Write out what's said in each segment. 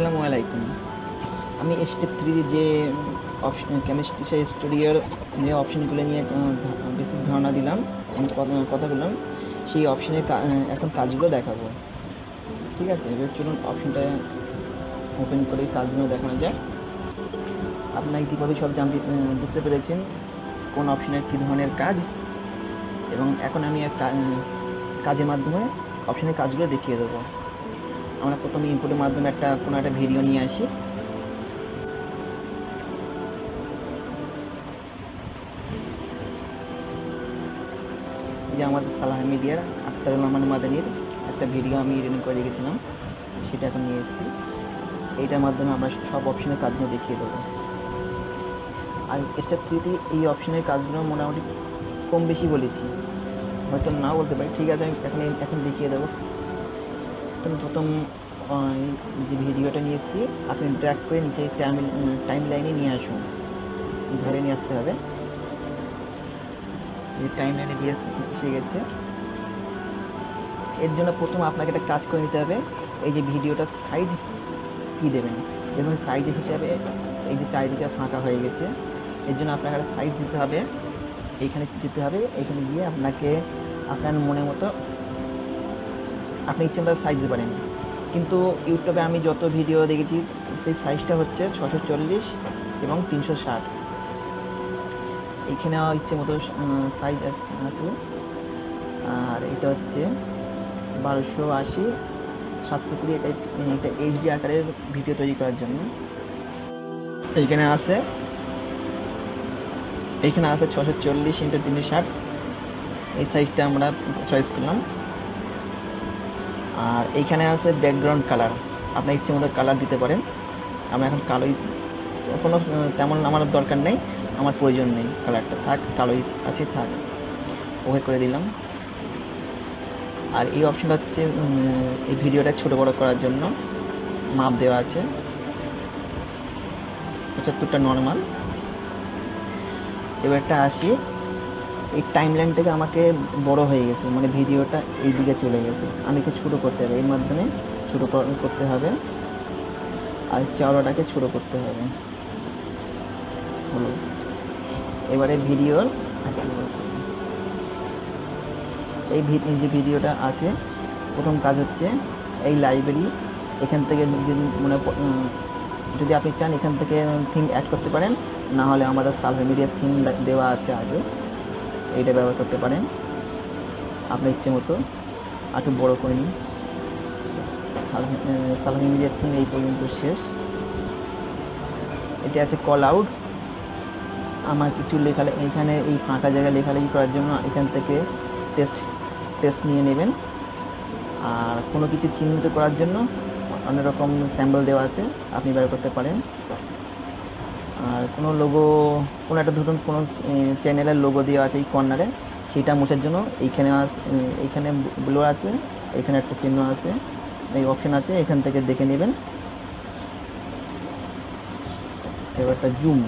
আসসালামু আলাইকুম। আমি স্টেপ থ্রি যে অপশন কেমিস্ট্রি স্টুডিওর যে অপশনগুলো নিয়ে বেসিক ধারণা দিলাম, আমি কথা- বললাম, সেই অপশনের এখন কাজগুলো দেখাবো। ঠিক আছে? এবার চলুন অপশনটা ওপেন করে কাজগুলো দেখানো যাক। আপনারা ইতিমধ্যে সব জানতে বুঝতে পেরেছেন কোন অপশনের কী ধরনের কাজ। এবং এখন আমি কাজের মাধ্যমে অপশনের কাজগুলো দেখিয়ে দেবো। আমরা প্রথমে ইনপুটের মাধ্যমে একটা, কোনো একটা ভিডিও নিয়ে আসি। যে আমাদের সালাহ মিডিয়ার আক্তারুল রহমান মাদানির একটা ভিডিও আমি রেডি করে রেখেছিলাম, সেটা এখন নিয়ে এসেছি। এইটার মাধ্যমে আমরা সব অপশনের কাজগুলো দেখিয়ে দেবো। আর স্টেপ থ্রিতে এই অপশনের কাজগুলো মোটামুটি কম বেশি বলেছি। হয়তো না বলতে পারি। ঠিক আছে, আমি এখন এখন দেখিয়ে দেবো। প্রথম প্রথম যে ভিডিওটা নিয়ে এসেছি, আপনি ট্র্যাক করে নিচে টাইম লাইনে নিয়ে আসুন। ধরে নিয়ে আসতে হবে। টাইম লাইনে দিয়ে এসে গেছে। এর জন্য প্রথম আপনাকে একটা কাজ করে নিতে হবে, এই যে ভিডিওটার সাইজ কী দেবেন? যেমন সাইজ হিসাবে এই যে চারিদিকে ফাঁকা হয়ে গেছে। এর জন্য আপনাকে একটা সাইজ দিতে হবে। এইখানে যেতে হবে। এখানে গিয়ে আপনাকে, আপনার মনের মতো আপনি ইচ্ছে মতো সাইজ দিতে পারেন। কিন্তু ইউটিউবে আমি যত ভিডিও দেখেছি, সেই সাইজটা হচ্ছে ছশো চল্লিশ এবং তিনশো ষাট। এইখানে ইচ্ছে মতো সাইজ আছে। আর এটা হচ্ছে বারোশো আশি, সাতশো কুড়ি এটা এটা এইচডি আকারের ভিডিও তৈরি করার জন্য। এইখানে আছে এইখানে আছে ছশো চল্লিশ ইন্টু তিনশো ষাট। এই সাইজটা আমরা চয়েস করলাম। আর এইখানে আছে ব্যাকগ্রাউন্ড কালার আপনার ইচ্ছে মতো কালার দিতে পারেন। আমরা এখন কালোই, কোনো, তেমন আমার দরকার নেই। আমার প্রয়োজন নেই কালারটা থাক, কালোই আছে, থাক। ওকে করে দিলাম। আর এই অপশনটা হচ্ছে এই ভিডিওটা ছোটো বড় করার জন্য। মাপ দেওয়া আছে। পঁচাত্তরটা নর্মাল এবারটা আসি। এই টাইম লাইন থেকে আমাকে বড় হয়ে গেছে মানে ভিডিওটা এই দিকে চলে গেছে। আমি একটু ছোটো করতে হবে? এর মাধ্যমে ছোটো করতে হবে। আর চাওড়াটাকে ছোটো করতে হবে। হলো। এবারে ভিডিওর এই যে ভিডিওটা আছে, প্রথম কাজ হচ্ছে এই লাইব্রেরি এখান থেকে মনে যদি আপনি চান এখান থেকে থিম অ্যাড করতে পারেন, না হলে আমাদের সালভে থিম দেওয়া আছে আগে। এইটা ব্যবহার করতে পারেন। আপনার ইচ্ছে মতো। আর একটু বড়ো করে নিন। সালভে মিডিয়ার থিম এই পর্যন্ত শেষ। এটা আছে কল আউট আমার কিছু লেখা এখানে এই ফাঁকা জায়গায় লেখালেখি করার জন্য এখান থেকে টেস্ট টেস্ট নিয়ে নেবেন। আর কোনো কিছু চিহ্নিত করার জন্য অনেক রকম স্যাম্পল দেওয়া আছে, আপনি ব্যবহার করতে পারেন। আর কোনো লোগো কোনো একটা ধরুন কোনো চ্যানেলের লোগো দেওয়া আছে এই কর্নারে সেটা মোছার জন্য এইখানে আস- এইখানে ব্লো আছে, এখানে একটা চিহ্ন আছে, এই অপশান আছে, এখান থেকে দেখে নেবেন। এবারটা জুম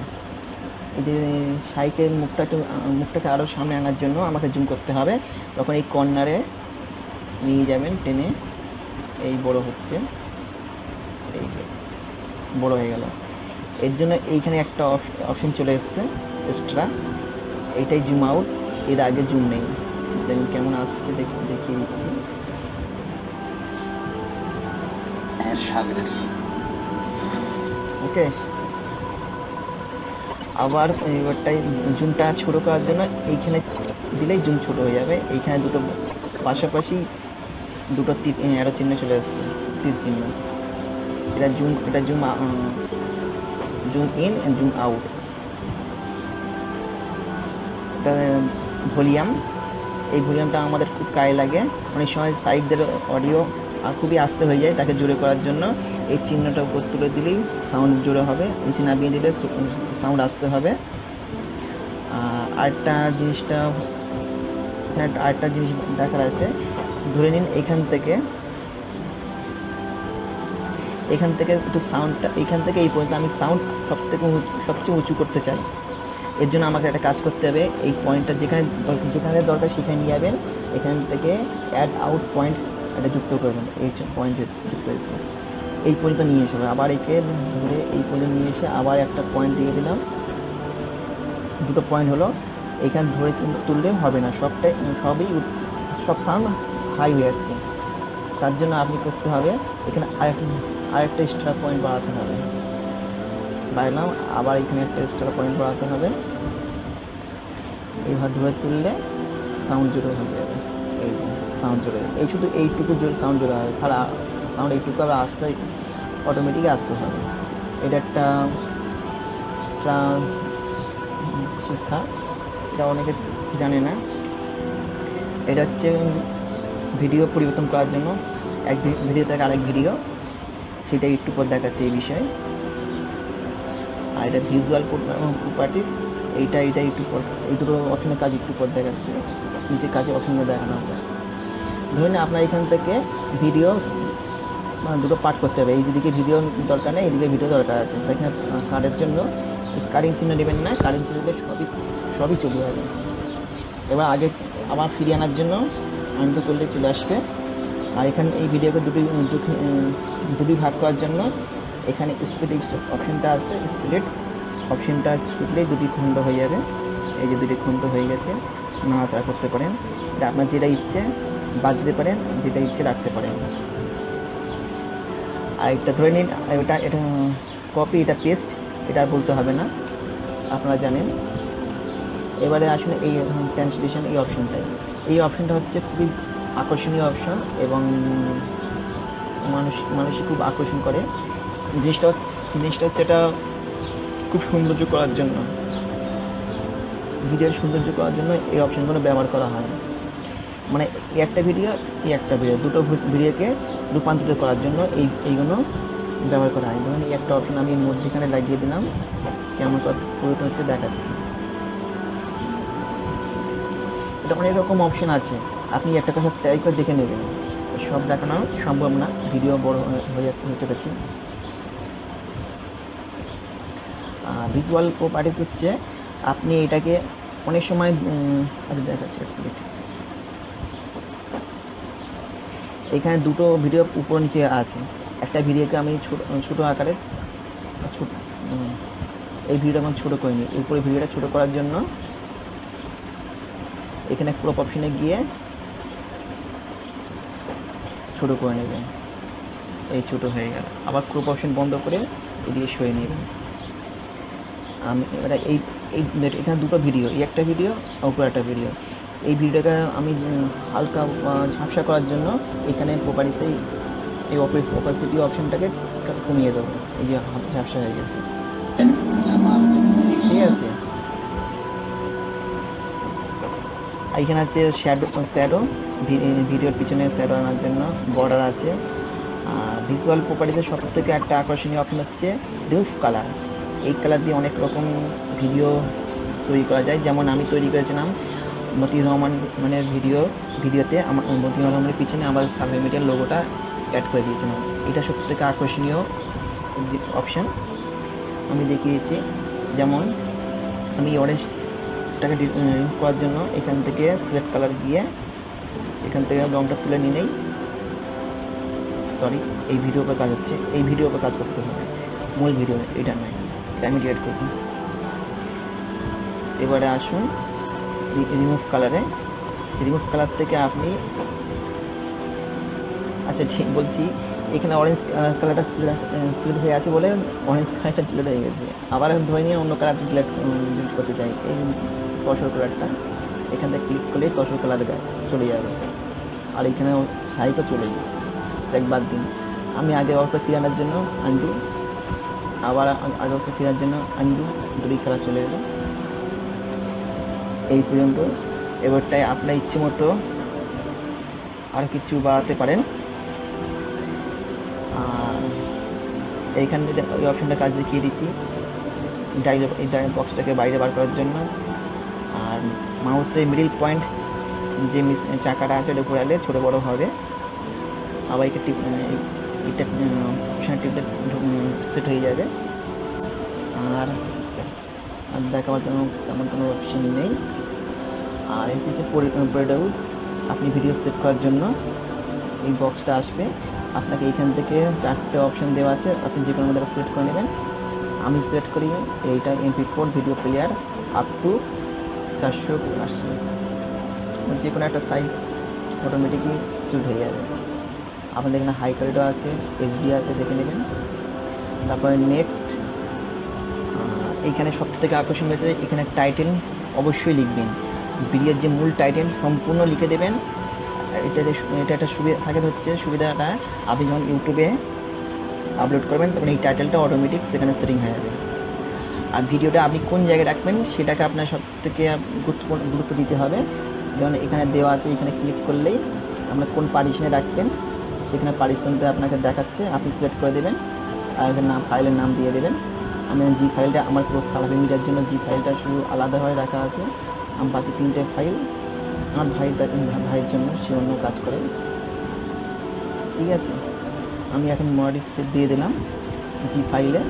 এই যে সাইকেল মুখটা মুখটাকে আরও সামনে আনার জন্য আমাকে জুম করতে হবে। তখন এই কর্নারে নিয়ে যাবেন টেনে। এই বড় হচ্ছে। এই বড় হয়ে গেল। এর জন্য এইখানে একটা অপশন চলে এসছে এক্সট্রা এইটাই জুম আউট এর আগে জুম নেই। দেখুন কেমন আসছে দেখি দেখিয়ে দিচ্ছি। ওকে আবার এবারটাই জুমটা ছোটো করার জন্য এইখানে দিলেই জুম ছোট হয়ে যাবে। এইখানে দুটো পাশাপাশি দুটো তীর অ্যারো চিহ্ন চলে আসছে তীর চিহ্ন। এটা জুম এটা zoom zoom in and zoom out. Volume. এই ভলিউমটা আমাদের খুব গায়ে লাগে। অনেক সময় সাইডদের অডিও খুবই আস্তে হয়ে যায় তাকে জোরে করার জন্য। এই চিহ্নটা উপর তুলে দিলেই সাউন্ড জোরে হবে, নিচে নামিয়ে দিলে সাউন্ড আসতে হবে। আর আরেকটা জিনিসটা আরেকটা জিনিস দেখার আছে। ধরে নিন এখান থেকে এখান থেকে একটু সাউন্ডটা এখান থেকে এই পর্যন্ত আমি সাউন্ড সব থেকে সবচেয়ে উঁচু করতে চাই। এর জন্য আমাকে একটা কাজ করতে হবে, এই পয়েন্টটা যেখানে যেখানে দরকার সেখানে নিয়ে যাবেন। এখান থেকে অ্যাড আউট পয়েন্ট এটা যুক্ত করবেন, এই পয়েন্ট যুক্ত এই পর্যন্ত নিয়ে এসে আবার একে ধরে এই পর্যন্ত নিয়ে এসে আবার একটা পয়েন্ট দিয়ে দিলাম। দুটো পয়েন্ট হলো, এখানে ধরে তুললে হবে না সবটাই সবই সব সাউন্ড হাই হয়ে যাচ্ছে। তার জন্য আপনি করতে হবে, এখানে আরেকটা আরেকটা এক্সট্রা পয়েন্ট বাড়াতে হবে। বাড়ালাম আবার এখানে একটা এক্সট্রা পয়েন্ট বাড়াতে হবে। এইভাবে ধরে তুললে সাউন্ড জোরে হয়ে যাবে। এই সাউন্ড জোরে এই শুধু এইটুকু জোরে সাউন্ড জোরে হবে তাহলে সাউন্ড এইটুকু আবার আসতে অটোমেটিক আসতে হবে। এটা একটা শিক্ষা। এটা অনেকে জানে না। এটা হচ্ছে ভিডিও পরিবর্তন করার জন্য। এক ভিডিও থেকে আরেক ভিডিও সেটা একটু পর দেখাচ্ছে এই বিষয়ে। আর এটা ভিজুয়াল প্রপার্টিস এইটা এইটা একটু পর, এই দুটো অপশনের কাজ একটু পর দেখাচ্ছে। নিচে কাজে অপশনে দেখানো হবে ধরুন আপনার এখান থেকে ভিডিও মানে দুটো পার্ট করতে হবে। এই দিকে ভিডিও দরকার নেই এইদিকে ভিডিও দরকার আছে। এখানে কারের জন্য কারেন্ট চিহ্ন নেবেন না, কারেন্ট চিহ্ন দিলে সবই সবই চলে যাবে এবার আগে আবার ফিরিয়ে আনার জন্য আনতে করলে চলে আসবে আর এখানে এই ভিডিওকে দুটি দুটি ভাগ করার জন্য এখানে স্পিড অপশানটা আছে স্প্লিট অপশানটা স্পিডলেই দুটি খণ্ড হয়ে যাবে। এই যে দুটি খণ্ড হয়ে গেছে, নাড়াচাড়া করতে পারেন। এটা আপনার যেটা ইচ্ছে, বাদ পারেন, যেটা ইচ্ছে রাখতে পারেন। আর এটা ধরে নিন এটা এটা কপি এটা পেস্ট এটা বলতে হবে না। আপনারা জানেন। এবারে আসলে এই ট্রান্সলেশন এই অপশনটাই এই অপশানটা হচ্ছে খুবই আকর্ষণীয় অপশন এবং মানুষ, মানুষই খুব আকর্ষণ করে। জিনিসটা জিনিসটা হচ্ছে এটা খুব সৌন্দর্য করার জন্য। ভিডিওর সৌন্দর্য করার জন্য এই অপশনগুলো ব্যবহার করা হয়। মানে একটা ভিডিও, এই একটা ভিডিও, দুটো ভিডিওকে রূপান্তরিত করার জন্য এই, এইগুলো ব্যবহার করা হয়। ধরুন, এই একটা অপশন আমি মধ্যেখানে লাগিয়ে দিলাম। কেমন পরিবর্তন হচ্ছে দেখাচ্ছি। এটা অনেক রকম অপশন আছে। আপনি একটা কথা ট্রাই করে দেখে নেবেন। সব দেখানো সম্ভব না, ভিডিও বড় হয়ে- হয়ে চলেছে ভিজুয়াল প্রপার্টিস হচ্ছে, আপনি এটাকে অনেক সময় আচ্ছা দেখাচ্ছি এখানে দুটো ভিডিও উপর নিচে আছে। একটা ভিডিওকে আমি ছোটো আকারে, ছোট এই ভিডিওটা আমি ছোটো করে নিই উপরে ভিডিওটা ছোটো করার জন্য, এখানে ক্রপ অপশনে গিয়ে ছোট করে নেবেন। এই ছোটো হয়ে গেল। আবার ক্রপ অপশন বন্ধ করে এদিকে সরিয়ে নেবেন। আমি এবার এই এই এখানে দুটো ভিডিও এই একটা ভিডিও উপরে একটা ভিডিও এই ভিডিওটাকে আমি হালকা ঝাপসা করার জন্য এখানে প্রপারিসে এই অপারেস অপারসিটি অপশনটাকে কমিয়ে দেবো। এই যে ঝাপসা হয়ে গেছে। ঠিক আছে। এখানে আছে শ্যাডো শ্যাডো ভিডিওর পিছনে শ্যাডো আনার জন্য বর্ডার আছে। আর ভিজুয়াল প্রপার্টিতে সব থেকে একটা আকর্ষণীয় অপশন হচ্ছে রুফ কালার এই কালার দিয়ে অনেক রকম ভিডিও তৈরি করা যায়। যেমন আমি তৈরি করেছিলাম মতিউর রহমান মানে ভিডিও ভিডিওতে আমার মতিউর রহমানের পিছনে আমার সার্ভে মিডিয়ার লোগোটা অ্যাড করে দিয়েছিলাম। এটা সব থেকে আকর্ষণীয় অপশন আমি দেখিয়েছি। যেমন আমি অরেঞ্জটাকে করার জন্য এখান থেকে সিলেক্ট কালার গিয়ে এখান থেকে আমি রঙটা তুলে নিয়ে নেই সরি এই ভিডিও কাজ হচ্ছে, এই ভিডিও কাজ করতে হবে। মূল ভিডিও এটা নয়, এটা আমি ডিলেট করছি এবারে আসুন রিমুভ কালারে রিমুভ কালার থেকে আপনি আচ্ছা ঠিক বলছি, এখানে অরেঞ্জ কালারটা সিলেক্ট হয়ে আছে বলে অরেঞ্জ কালারটা ডিলেট হয়ে গেছে। আবার ধরে নিয়ে অন্য কালারটা ডিলেট করতে চাই, এই তসর কালারটা এখান থেকে ক্লিক করলেই তসর কালার চলে যাবে। আর এখানে সাইডও চলে যাচ্ছে একবার দিন। আমি আগের অবস্থা ফিরে আনার জন্য আন্ডু আবার আগের অবস্থা ফেরার জন্য আন্ডু দুটি খেলা চলে এলো। এই পর্যন্ত। এবারটায় আপনার ইচ্ছে মতো আর কিছু বাড়াতে পারেন। আর এইখানে যে ওই অপশনটা কাজ দেখিয়ে দিচ্ছি। ডাইরে এই ডাইরেক্ট বক্সটাকে বাইরে বার করার জন্য। আর মাউসের মিডিল পয়েন্ট যে চাকাটা আছে, ওটা ঘোরালে ছোটো বড়ো হবে। আবার এটা টিপ এটা টিপলে সেট হয়ে যাবে। আর দেখাবার জন্য তেমন কোনো অপশন নেই। আর এই হচ্ছে প্রোডাউস আপনি ভিডিও সেভ করার জন্য এই বক্সটা আসবে। আপনাকে এইখান থেকে চারটে অপশন দেওয়া আছে, আপনি যে কোনো মধ্যে সিলেক্ট করে নেবেন। আমি সিলেক্ট করি, এইটা MP four video player up to চারশো আশি। যে কোনো একটা সাইজ অটোমেটিকলি শুট হয়ে যাবে। আপনাদের এখানে হাই কোয়ালিটিও আছে এইচডি আছে, দেখে নেবেন। তারপরে নেক্সট এইখানে সব থেকে আকর্ষণ হয়েছে, এখানে টাইটেল অবশ্যই লিখবেন। ভিডিওর যে মূল টাইটেল সম্পূর্ণ লিখে দেবেন। এটা এটা একটা সুবিধা থাকে হচ্ছে সুবিধাটা, আপনি যখন ইউটিউবে আপলোড করবেন, তখন এই টাইটেলটা অটোমেটিক সেখানে সেটিং হয়ে যাবে। আর ভিডিওটা আপনি কোন জায়গায় রাখবেন সেটাকে আপনার সব থেকে গুরুত্বপূর্ণ গুরুত্ব দিতে হবে। যেমন এখানে দেওয়া আছে, এখানে ক্লিক করলেই আপনার কোন পার্টিশনে রাখবেন সেখানে পার্টিশনটা আপনাকে দেখাচ্ছে। আপনি সিলেক্ট করে দেবেন, আর এখানে নাম ফাইলের নাম দিয়ে দেবেন। আমি জি ফাইলটা আমার পুরো সালাফি মিডিয়ার জন্য জি ফাইলটা শুধু আলাদাভাবে রাখা আছে, আর বাকি তিনটে ফাইল আমার ভাই ভাইয়ের জন্য, সে অন্য কাজ করে। ঠিক আছে? আমি এখন মডিস দিয়ে দিলাম জি ফাইলে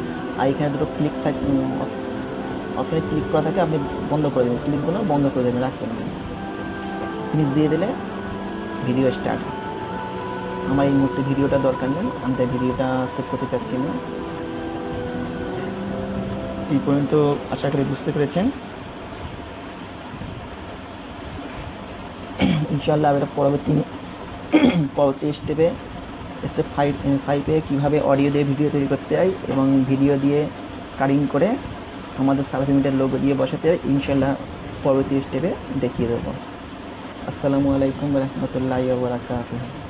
আর এখানে দুটো ক্লিক থাক অপশনে ক্লিক করা থাকে, আপনি বন্ধ করে দেবেন। ক্লিকগুলো বন্ধ করে দেবেন, রাখবেন না। ফিনিশ দিয়ে দিলে ভিডিও স্টার্ট আমার এই মুহূর্তে ভিডিওটা দরকার নেই, আমি তাই ভিডিওটা সেভ করতে চাচ্ছি না। এই পর্যন্ত আশা করি বুঝতে পেরেছেন। ইনশাল্লাহ এটা পরবর্তী পরবর্তী স্টেপে স্টেপ ফাইভ ফাইভে কীভাবে অডিও দিয়ে ভিডিও তৈরি করতে হয় এবং ভিডিও দিয়ে কারিং করে আমাদের সালফি মিটার লোগো দিয়ে বসাতে হয় ইনশাল্লাহ পরবর্তী স্টেপে দেখিয়ে দেবো। আসসালামু আলাইকুম রহমতুল্লাহ বরাকাতুহ।